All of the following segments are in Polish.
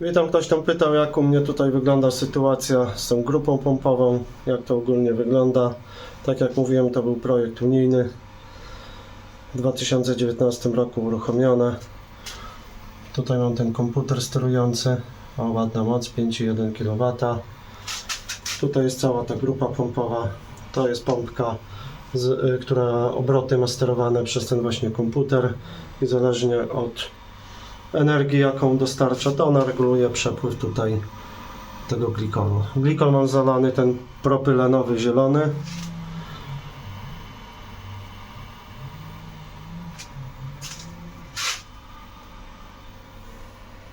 Witam, ktoś tam pytał, jak u mnie tutaj wygląda sytuacja z tą grupą pompową, jak to ogólnie wygląda. Tak jak mówiłem, to był projekt unijny. W 2019 roku uruchomione. Tutaj mam ten komputer sterujący. O, ładna moc, 5,1 kW. Tutaj jest cała ta grupa pompowa. To jest pompka, z, y, która obroty ma sterowane przez ten właśnie komputer i zależnie od energii, jaką dostarcza, to ona reguluje przepływ tutaj tego glikolu. Glikol mam zalany ten propylenowy zielony.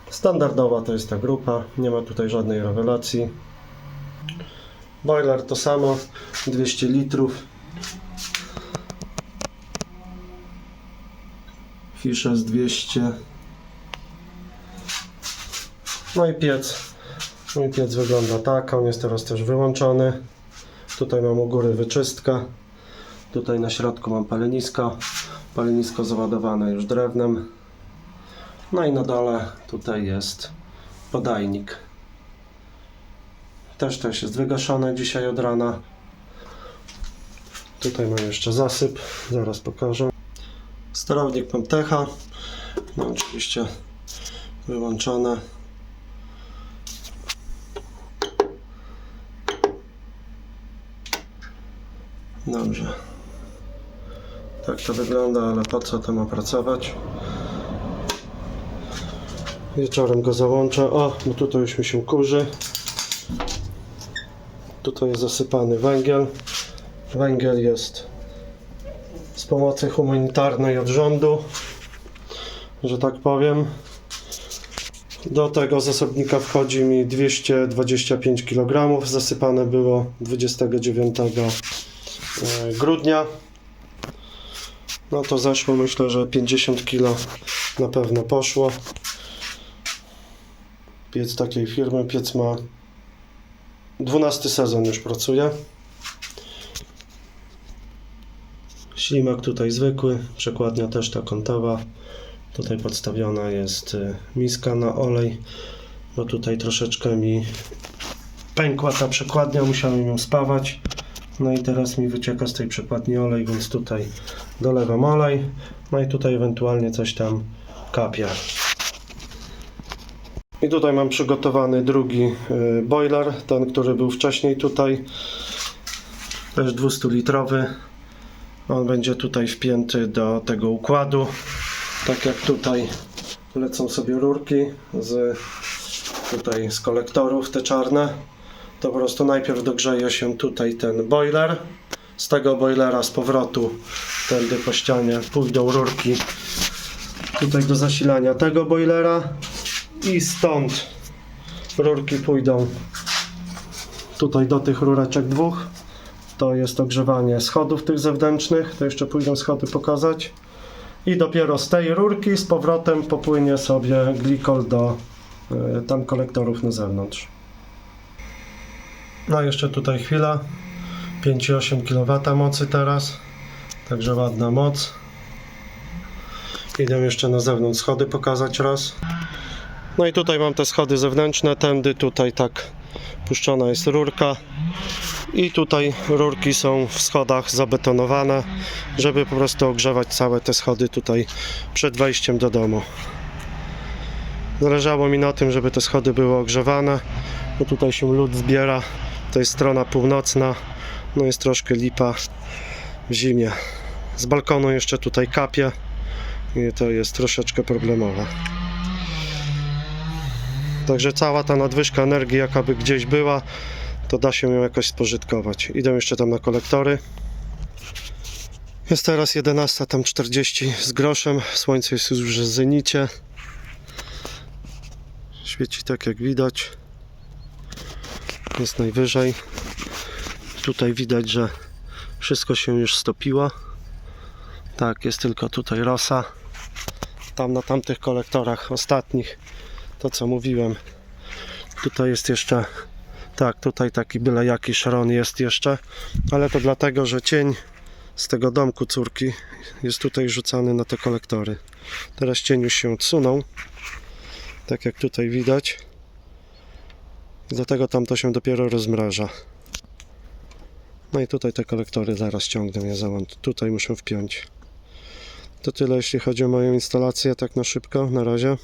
Standardowa to jest ta grupa, nie ma tutaj żadnej rewelacji. Boiler to samo, 200 litrów. Fishes 200. No i piec. Mój piec wygląda tak, on jest teraz też wyłączony. Tutaj mam u góry wyczystka. Tutaj na środku mam palenisko. Palenisko załadowane już drewnem. No i na dole tutaj jest podajnik. Też też jest wygaszone dzisiaj od rana. Tutaj mam jeszcze zasyp, zaraz pokażę. Sterownik mam Techa. No oczywiście wyłączone. Dobrze. Tak to wygląda, ale po co to ma pracować? Wieczorem go załączę. O, no tutaj już mi się kurzy. Tutaj jest zasypany węgiel. Węgiel jest z pomocy humanitarnej od rządu, że tak powiem. Do tego zasobnika wchodzi mi 225 kg. Zasypane było 29 e, grudnia. No to zeszło myślę, że 50 kg na pewno poszło. Piec takiej firmy, piec ma 12 sezon już pracuje. Ślimak tutaj zwykły, przekładnia też ta kątowa. Tutaj podstawiona jest y, miska na olej, bo tutaj troszeczkę mi pękła ta przekładnia, musiałem ją spawać. No i teraz mi wycieka z tej przekładni olej, więc tutaj dolewam olej. No i tutaj ewentualnie coś tam kapie. I tutaj mam przygotowany drugi y, boiler, ten, który był wcześniej tutaj. Też 200 litrowy. On będzie tutaj wpięty do tego układu. Tak jak tutaj lecą sobie rurki z tutaj z kolektorów te czarne. To po prostu najpierw dogrzeje się tutaj ten boiler. Z tego boilera z powrotu tędy po ścianie pójdą rurki tutaj do zasilania tego boilera i stąd rurki pójdą tutaj do tych rureczek dwóch. To jest ogrzewanie schodów tych zewnętrznych. To jeszcze pójdę schody pokazać. I dopiero z tej rurki z powrotem popłynie sobie glikol do y, tam kolektorów na zewnątrz. No jeszcze tutaj chwila. 5,8 kW mocy teraz. Także ładna moc. Idę jeszcze na zewnątrz schody pokazać raz. No i tutaj mam te schody zewnętrzne, tędy tutaj tak puszczona jest rurka i tutaj rurki są w schodach zabetonowane, żeby po prostu ogrzewać całe te schody tutaj przed wejściem do domu. Zależało mi na tym, żeby te schody były ogrzewane, bo tutaj się lód zbiera, to jest strona północna, no jest troszkę lipa w zimie. Z balkonu jeszcze tutaj kapie i to jest troszeczkę problemowe. Także cała ta nadwyżka energii, jaka by gdzieś była, to da się ją jakoś spożytkować. Idę jeszcze tam na kolektory. Jest teraz 11, tam 40 z groszem. Słońce jest już w zenicie. Świeci tak jak widać. Jest najwyżej. Tutaj widać, że wszystko się już stopiło. Tak, jest tylko tutaj rosa. Tam na tamtych kolektorach ostatnich to co mówiłem. Tutaj jest jeszcze, tak, tutaj taki byle jaki szron jest jeszcze, ale to dlatego, że cień z tego domku córki jest tutaj rzucany na te kolektory. Teraz cień już się odsunął, tak jak tutaj widać. Dlatego tam to się dopiero rozmraża. No i tutaj te kolektory zaraz ciągnę je załącz. Tutaj muszę wpiąć. To tyle jeśli chodzi o moją instalację, tak na szybko, na razie.